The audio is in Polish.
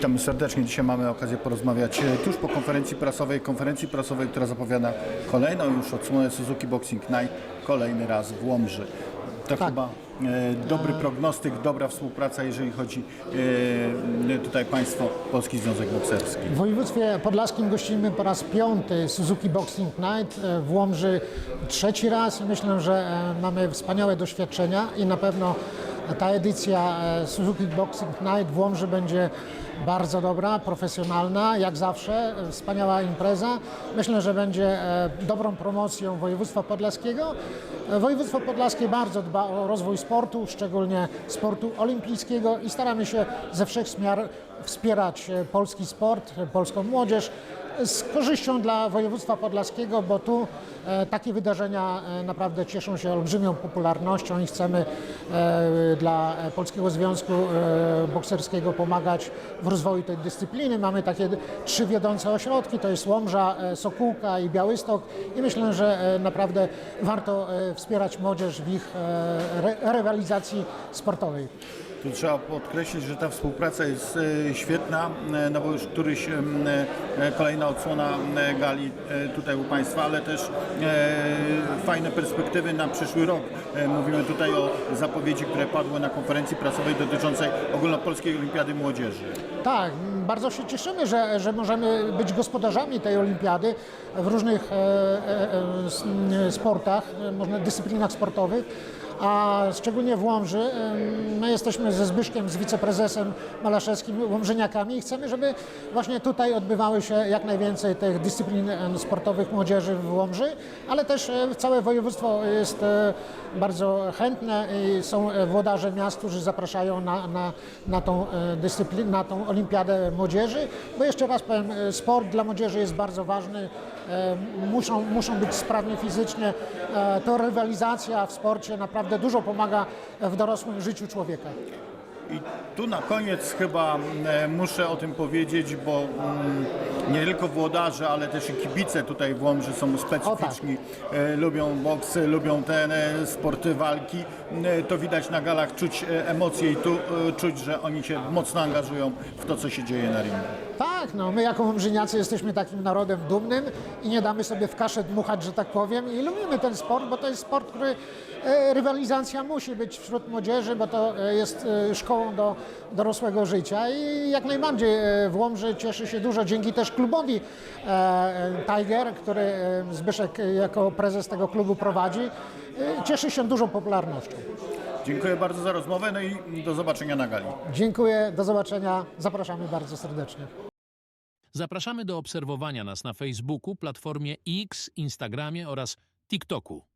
Witamy serdecznie. Dzisiaj mamy okazję porozmawiać e, tuż po konferencji prasowej, konferencji prasowej, która zapowiada kolejną już odsłonę Suzuki Boxing Night, kolejny raz w Łomży. To Tak. chyba e, dobry prognostyk, dobra współpraca, jeżeli chodzi e, tutaj Państwo, Polski Związek Bokserski. W województwie podlaskim gościmy po raz piąty Suzuki Boxing Night e, w Łomży trzeci raz. Myślę, że e, mamy wspaniałe doświadczenia i na pewno ta edycja e, Suzuki Boxing Night w Łomży będzie bardzo dobra, profesjonalna, jak zawsze, e, wspaniała impreza. Myślę, że będzie e, dobrą promocją województwa podlaskiego. Województwo podlaskie bardzo dba o rozwój sportu, szczególnie sportu olimpijskiego i staramy się ze wszech miar wspierać polski sport, polską młodzież z korzyścią dla województwa podlaskiego, bo tu e, takie wydarzenia e, naprawdę cieszą się olbrzymią popularnością i chcemy e, dla Polskiego Związku Bokserskiego pomagać w rozwoju tej dyscypliny. Mamy takie trzy wiodące ośrodki, to jest Łomża, Sokółka i Białystok i myślę, że naprawdę warto wspierać młodzież w ich rywalizacji sportowej. Tu trzeba podkreślić, że ta współpraca jest e, świetna, e, no bo już któryś e, kolejna odsłona gali tutaj u Państwa, ale też fajne perspektywy na przyszły rok. Mówimy tutaj o zapowiedzi, które padły na konferencji prasowej dotyczącej ogólnopolskiej olimpiady młodzieży. Tak, bardzo się cieszymy, że, że możemy być gospodarzami tej olimpiady w różnych sportach, można dyscyplinach sportowych. A szczególnie w Łomży, my jesteśmy ze Zbyszkiem, z wiceprezesem Malaszewskim, łomżyniakami i chcemy, żeby właśnie tutaj odbywały się jak najwięcej tych dyscyplin sportowych młodzieży w Łomży, ale też e, całe województwo jest e, bardzo chętne i są e, włodarze miast, którzy zapraszają na, na, na tą dyscyplinę, na tą olimpiadę młodzieży, bo jeszcze raz powiem, sport dla młodzieży jest bardzo ważny, muszą, muszą być sprawni fizycznie, to rywalizacja w sporcie naprawdę dużo pomaga w dorosłym życiu człowieka. I tu na koniec chyba muszę o tym powiedzieć, bo nie tylko włodarze, ale też i kibice tutaj w Łomży są specyficzni, e, lubią boks, lubią te sporty walki. E, To widać na galach, czuć e, emocje i tu czuć, że oni się mocno angażują w to, co się dzieje na ringu. Tak, no my jako Łomżyniacy jesteśmy takim narodem dumnym i nie damy sobie w kaszę dmuchać, że tak powiem i lubimy ten sport, bo to jest sport, który e, rywalizacja musi być wśród młodzieży, bo to e, jest e, szkołą do dorosłego życia i jak najbardziej w Łomży cieszy się dużo dzięki też klubowi Tiger, który Zbyszek jako prezes tego klubu prowadzi, cieszy się dużą popularnością. Dziękuję bardzo za rozmowę, no i do zobaczenia na gali. Dziękuję, do zobaczenia, zapraszamy bardzo serdecznie. Zapraszamy do obserwowania nas na Facebooku, platformie X, Instagramie oraz TikToku.